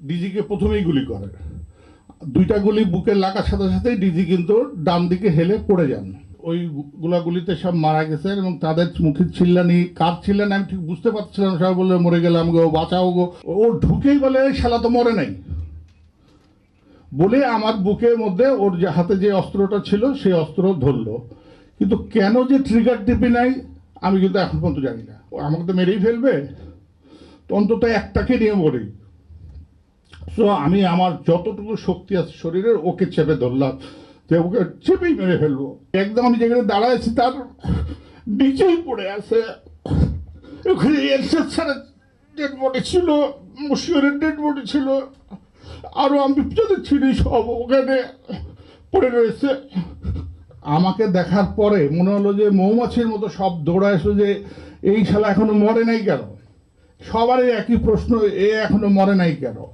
ডিজিকে প্রথমেই গুলি করে। দুইটা গুলি বুকে লাগার সাথে সাথেই ডিজি কিন্তু ডান দিকে হেলে পড়ে যান। ওই গুলাগুলিতে সব মারা গেছে এবং তাদের মুখে চিল্লানি, কার চিল্লানি আমি ঠিক বুঝতে পারছিলাম। সবাই বলল, মরে গেলাম গো বাঁচাও গো। ও ঢুকেই বলে শালা তো মরে নাই। বলে আমার বুকের মধ্যে ওর যে হাতে যে অস্ত্রটা ছিল, সেই অস্ত্র ধরলো। কিন্তু কেন যে ট্রিগার টিপি নাই, আমি কিন্তু এখন পর্যন্ত জানি না। ও আমাকে তো মেরেই ফেলবে। তো অন্তত একটাকে নিয়ে মরি। সো আমি আমার যতটুকু শক্তি আছে শরীরের, ওকে চেপে ধরলাম। যে ওকে চেপেই মেরে ফেলব। একদম আমি যেখানে দাঁড়াইছি তার নিচেই পড়ে আছে। ওখানে এরশাদ স্যারের ডেড বডি ছিল মুশিয়রের ডেড বডি ছিল। আরও আমি যাদের ছিলি সব ওখানে পড়ে রয়েছে। আমাকে দেখার পরে মনে হলো যে মৌমাছির মতো সব দৌড়া এসো যে এই শালা এখনও মরে নাই কেন? সবারই একই প্রশ্ন, এ এখনও মরে নাই কেন?